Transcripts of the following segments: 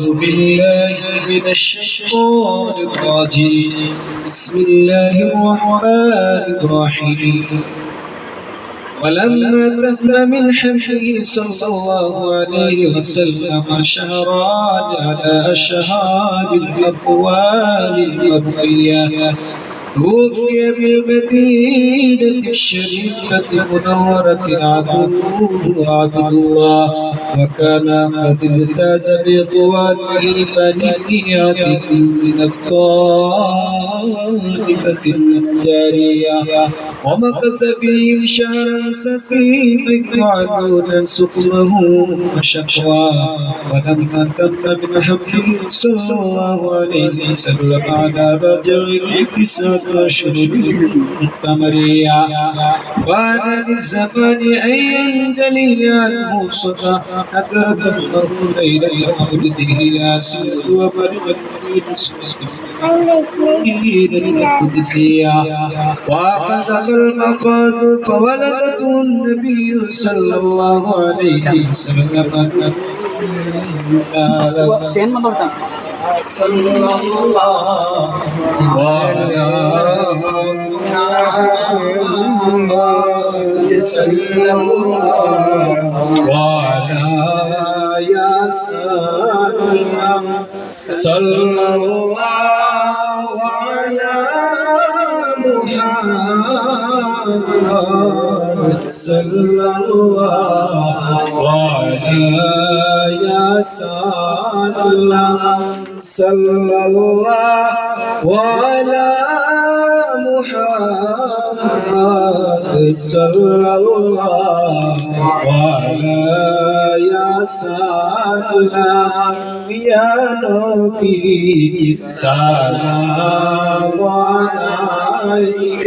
أعوذ بالله من الشيطان الرجيم. بسم الله الرحمن الرحيم. ولما تم من حمله صلى الله عليه وسلم شهران على أشهاد الأقوال الأرضية توفي بالمدينة الشريفة المنورة عبده عبد الله. وكان قد اجتاز بإخوانه بنياته من الطائفة النجارية ومكث فيهم شهرا سقيما يعدون سقمه وشقوى ولما تم من حمله صلى الله عليه وسلم على رجع تسعة أشهر قمرية وأنا للزمان أن ينجلي عنه صدى أدرك الله ليلة مولده ياسين ومريم في القدسية. وأخذ المقعد فولدته النبي صلى الله عليه وسلم قال صلى الله وعلى صلى الله وعلى يا سلام صلى الله على محمد صلى الله وعلى ياسين صلى الله على محمد صلى الله على يا سلام يا نبي سلام عليك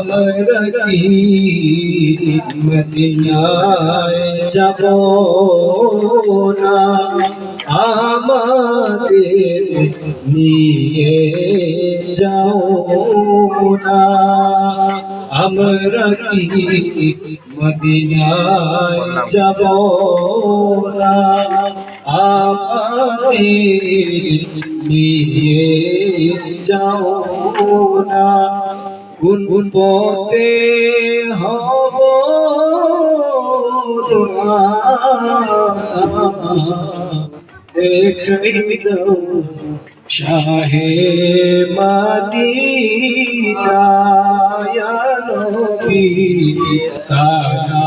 আমরা কি মদিনায় যাব না? আমাদের নিয়ে যাও না। আমরা কি মদিনায় যাব না? আমাদের নিয়ে যাও না। গুন গুন পথে হব শাহে মাদিনা সারা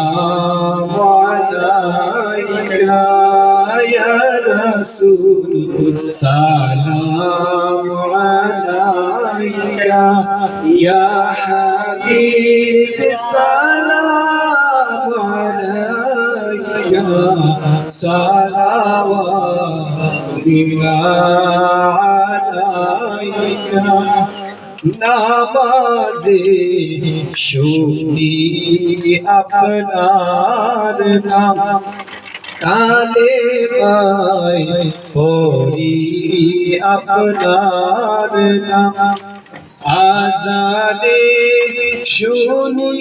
রাসূল সালাম আলাইকা ইয়া হাবিব সালাম আলাইকা صلوات الله عليك নামাজে শুনি আপনার নাম কালে পাই হরি আপনার নাম। আজানে শুনি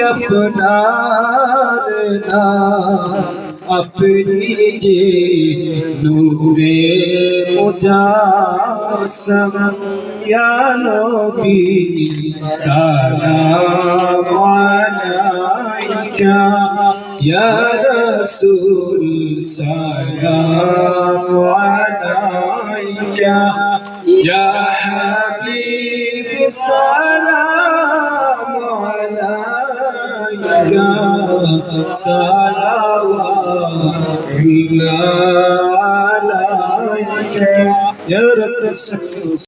আপনার নাম। আপনি যে নূরে মুজাসম ইয়া নবী সালাম আলাইকা। ইয়া الرسول سلام عليك. يا حبيبي سلام عليك. صلوات عليك. يا رب الرسول